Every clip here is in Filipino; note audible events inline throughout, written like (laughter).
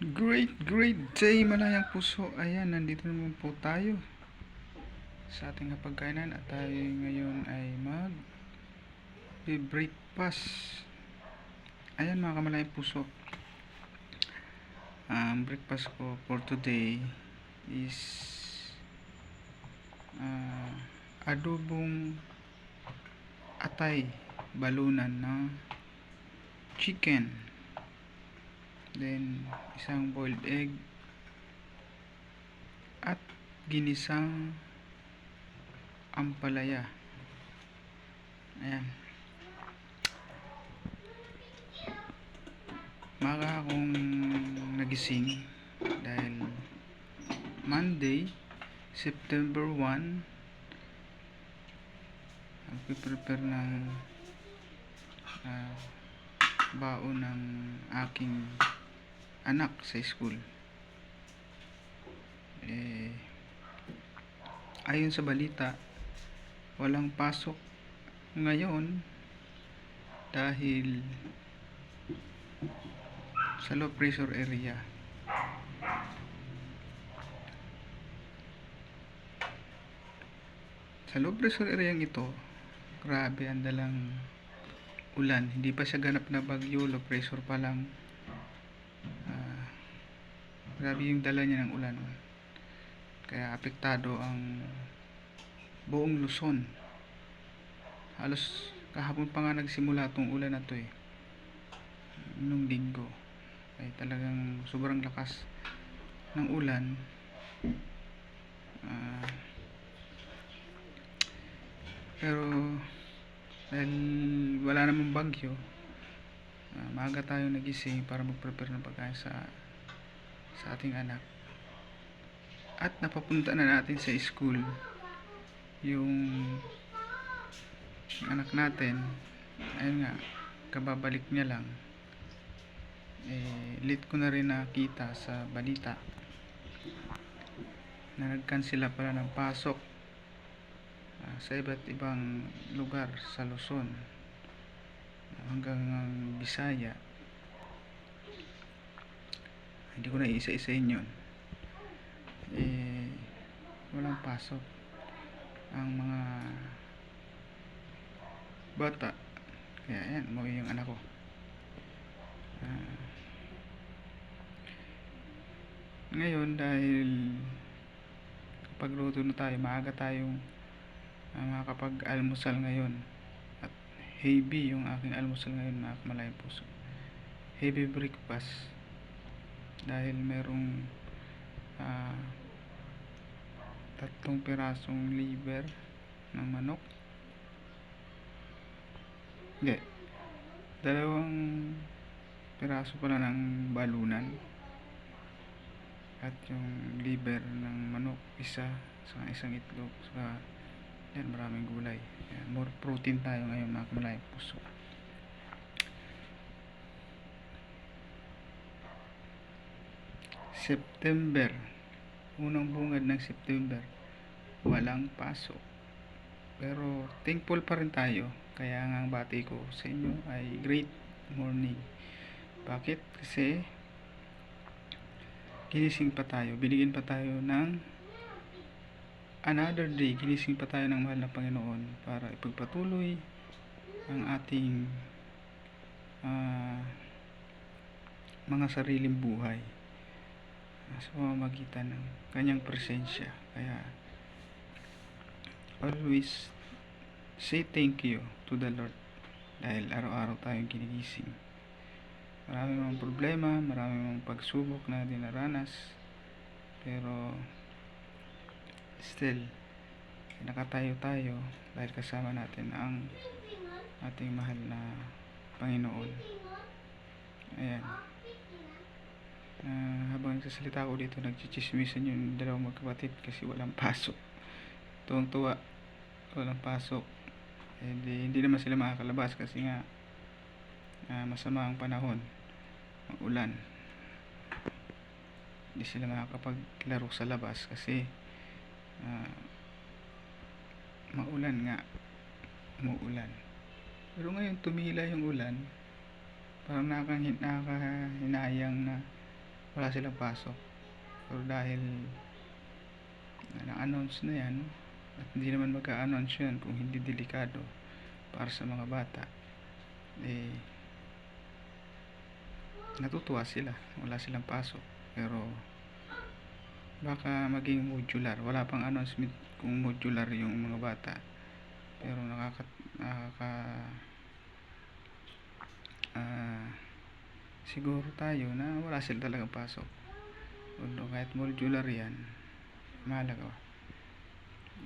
Great, great day, malayang puso. Ayan, nandito naman po tayo sa ating kapagkainan at tayo ngayon ay mag breakfast. Ayan mga kamalayang puso. Ang breakfast ko for today is ah, adobong atay balunan na chicken. Then, isang boiled egg. At ginisang ampalaya. Ayan. Maga akong nagising dahil Monday, September 1, nagpiprepare ng ah, baon ng aking anak sa school. Eh, ayon sa balita, walang pasok ngayon dahil sa low pressure area. Sa low pressure area ito, grabe ang dalang ulan. Hindi pa siya ganap na bagyo, low pressure pa lang. Grabe yung dala niya ng ulan. Kaya apektado ang buong Luzon. Halos kahapon pa nga nagsimula tong ulan na to eh. Nung linggo. Ay talagang sobrang lakas ng ulan. Ah, pero dahil wala namang bagyo, ah, maaga tayo nagising para mag-prepare ng pagkain sa sa ating anak. At napapunta na natin sa school yung anak natin. Ayun nga, kababalik niya lang. Eh, late ko na rin nakita sa balita na nagkansela pala ng pasok ah, sa iba't ibang lugar sa Luzon hanggang ang Bisaya hindi ko na isa-isahin yun. Eh walang pasok ang mga bata. Kaya yan umuwi yung anak ko. Ah. ngayon dahil pagluto na tayo maaga tayong uh, makakapag-almusal ngayon. At heavy yung aking almusal ngayon mga kamalayang puso. Heavy breakfast dahil merong ah, tatlong pirasong liver ng manok. Hindi. Dalawang piraso pala ng balunan. At yung liver ng manok isa sa isang itlog. Sa yan maraming gulay. Yan, more protein tayo ngayon mga kamalayang puso September. Unang bungad ng September. Walang pasok. Pero thankful pa rin tayo. Kaya nga ang bati ko sa inyo ay great morning. Bakit? kasi ginising pa tayo. Binigyan pa tayo ng another day. Ginising pa tayo ng mahal na Panginoon para ipagpatuloy ang ating ah, mga sariling buhay sa pamamagitan ng kanyang presensya. Kaya always say thank you to the Lord. Dahil araw-araw tayong ginigising. Marami mga problema marami mga pagsubok na dinaranas. Pero still nakatayo tayo dahil kasama natin ang ating mahal na Panginoon. Ayan Ah, habang nagsasalita ako dito nagchichismisan yung dalawang magkapatid kasi walang pasok. Tuwang tuwa walang pasok. Eh, hindi, naman sila makakalabas kasi nga ah, masama ang panahon ulan. Hindi sila makakapaglaro sa labas kasi ah, maulan nga umuulan. Pero ngayon tumila yung ulan. Parang nakakahin- nakakahinayang na wala silang pasok. Pero dahil uh, na-announce na yan at hindi naman magka-announce yan kung hindi delikado para sa mga bata eh natutuwa sila. Wala silang pasok. Pero baka maging modular. Wala pang announcement kung modular yung mga bata. Pero nakaka nakaka ah, siguro tayo na wala sila talagang pasok. Although kahit modular yan mahalaga.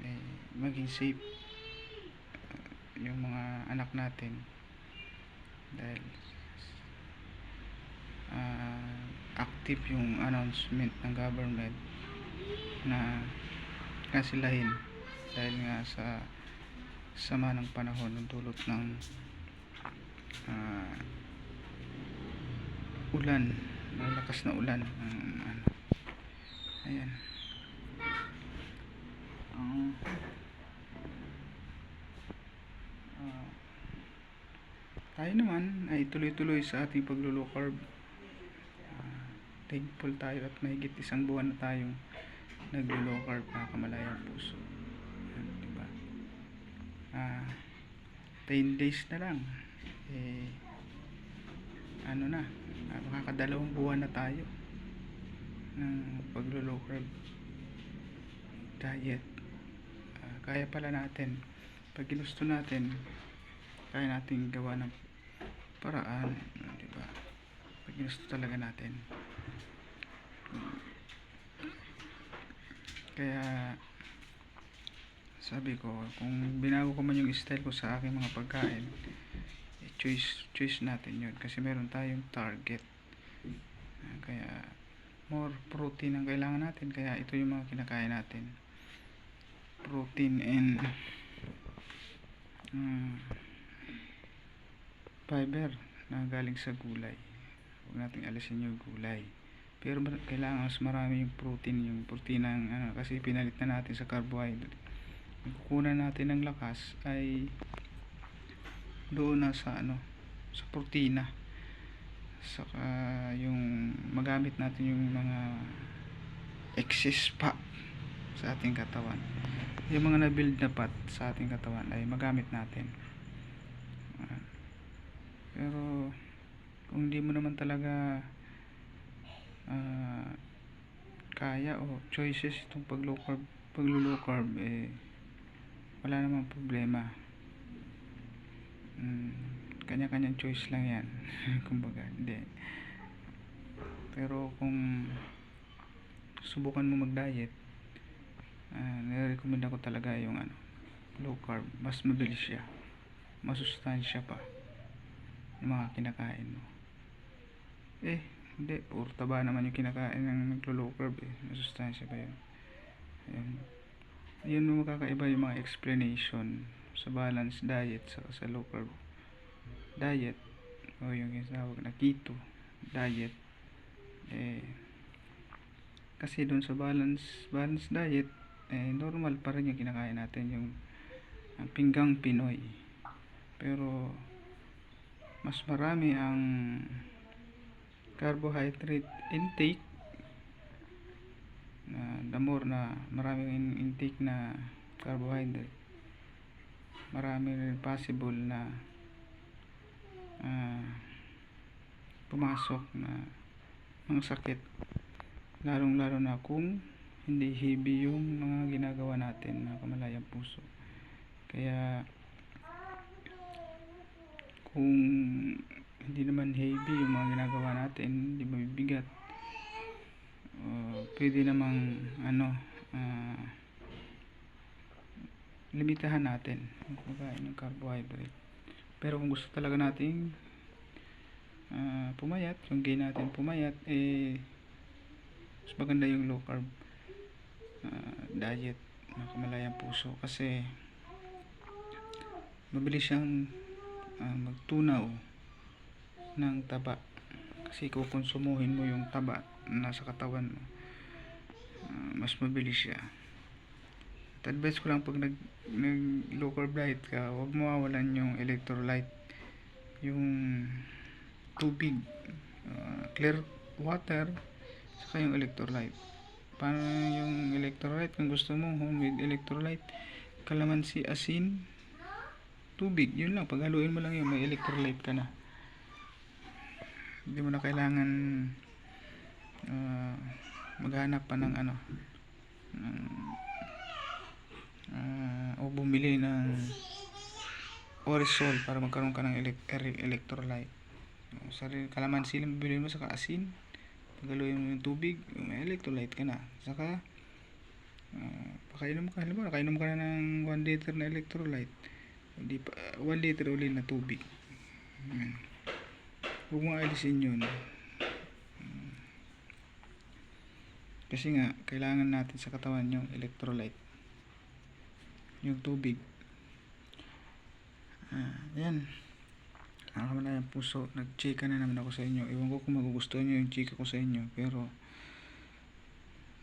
Eh, maging safe ah, yung mga anak natin. Dahil ah, active yung announcement ng government na kasilahin dahil nga sa sama ng panahon ng dulot ng ah, ulan. Malakas na ulan. Ang ano. Ayan. Ang ah, tayo naman ay tuloy-tuloy sa ating paglululo carb Ah, thankful tayo at mahigit isang buwan na tayong naglo-low carb na kamalayang puso. Yan, diba ah 10 days na lang. Eh ano na ah, makakadalawang buwan na tayo ng paglo-low carb diet. Ah, kaya pala natin pag ginusto natin kaya natin gawa ng paraan ah, diba pag ginusto talaga natin. Kaya sabi ko kung binago ko man yung style ko sa aking mga pagkain choice choice natin yun kasi meron tayong target. Ah, kaya more protein ang kailangan natin kaya ito yung mga kinakain natin. Protein and mm, fiber na galing sa gulay. Huwag natin alisin yung gulay. Pero kailangan mas marami yung protein yung protein ng ano, kasi pinalit na natin sa carbohydrate. Yung kukunan natin ng lakas ay doon na sa ano sa protina. Saka yung magamit natin yung mga excess fat sa ating katawan. Yung mga na-build na fat sa ating katawan ay magamit natin. Pero kung hindi mo naman talaga ah, kaya o choices itong pag low carb pag low carb eh wala namang problema mm, kanya-kanyang choice lang yan. (laughs) Kumbaga hindi. Pero kung subukan mo mag diet uh, nire-recommend ko talaga yung ano low carb. Mas mabilis siya. Masustansya pa yung mga kinakain mo. Eh hindi. Puro taba naman yung kinakain ng naglo low carb eh. Masustansya pa yun. Ayun. Yun yung makakaiba yung mga explanation sa balanced diet sa, sa low carb diet. O yung tinatawag na keto diet. Eh kasi doon sa balance balance diet eh normal pa rin yung kinakain natin yung ang pinggang Pinoy. Pero mas marami ang carbohydrate intake na the more na maraming in- intake na carbohydrate marami rin possible na ah, pumasok na mga sakit. Lalong lalo na kung hindi heavy yung mga ginagawa natin mga kamalayang puso. Kaya kung hindi naman heavy yung mga ginagawa natin hindi mabibigat uh, pwede namang ano ah, limitahan natin. Yung pagkain ng carbohydrate. Pero kung gusto talaga nating ah, pumayat yung gain natin pumayat eh mas maganda yung low carb ah, diet na kamalayang puso. Kasi mabilis siyang ah, magtunaw ng taba. Kasi kukonsumuhin mo yung taba na nasa katawan mo ah, mas mabilis siya at advice ko lang pag nag, nag low carb diet ka huwag mawawalan yung electrolyte yung tubig ah, clear water Saka yung electrolyte. Paano yung electrolyte? Kung gusto mo, homemade electrolyte. Kalamansi, asin, tubig. Yun lang. Paghaluin mo lang yun, may electrolyte ka na. Hindi mo na kailangan ah, maghanap pa ng ano ng, ah, o bumili ng Orisol para magkaroon ka ng electrolyte. Sarili, kalamansi lang bibili mo saka asin. Pagaluin mo yung tubig, may electrolyte ka na. Saka, uh, pakainom ka, halimbawa, nakainom ka na ng 1 liter na electrolyte. Hindi pa, 1 liter uli na tubig. Ayan. Huwag mo alisin yun. Mm. Kasi nga, kailangan natin sa katawan yung electrolyte. Yung tubig. Ah, yan. Nakakama na yung puso. Nag-chika na naman ako sa inyo. Ewan ko kung magugustuhan nyo yung chika ko sa inyo. Pero,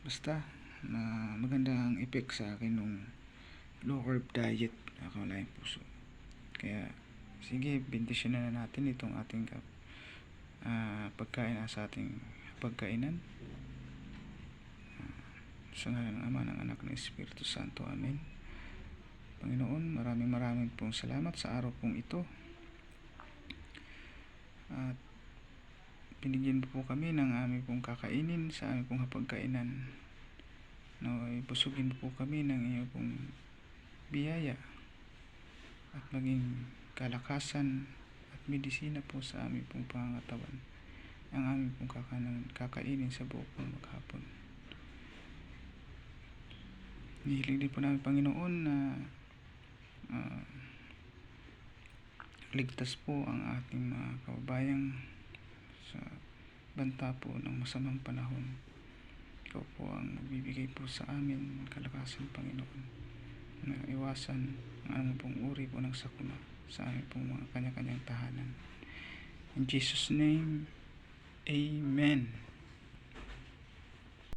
basta, na maganda ang effect sa akin nung low carb diet. Nakakama na yung puso. Kaya, sige, bendisyon na natin itong ating kap ah, pagkain na sa ating pagkainan. Ah, sa ngalan ng Ama, ng Anak, ng Espiritu Santo. Amen. Panginoon, maraming maraming pong salamat sa araw pong ito. At binigyan po kami ng aming pong kakainin sa aming pong hapagkainan. Naway busugin mo po kami ng iyong pong biyaya at maging kalakasan at medisina po sa aming pong pangangatawan ang aming pong kakanan, kakainin sa buong pong maghapon. Nihiling din po namin Panginoon na ah, ligtas po ang ating mga kababayang sa banta po ng masamang panahon. Ikaw po ang nagbibigay po sa amin ng kalakasan, Panginoon, na iwasan ang anong pong uri po ng sakuna sa aming pong mga kanya-kanyang tahanan. In Jesus' name, Amen.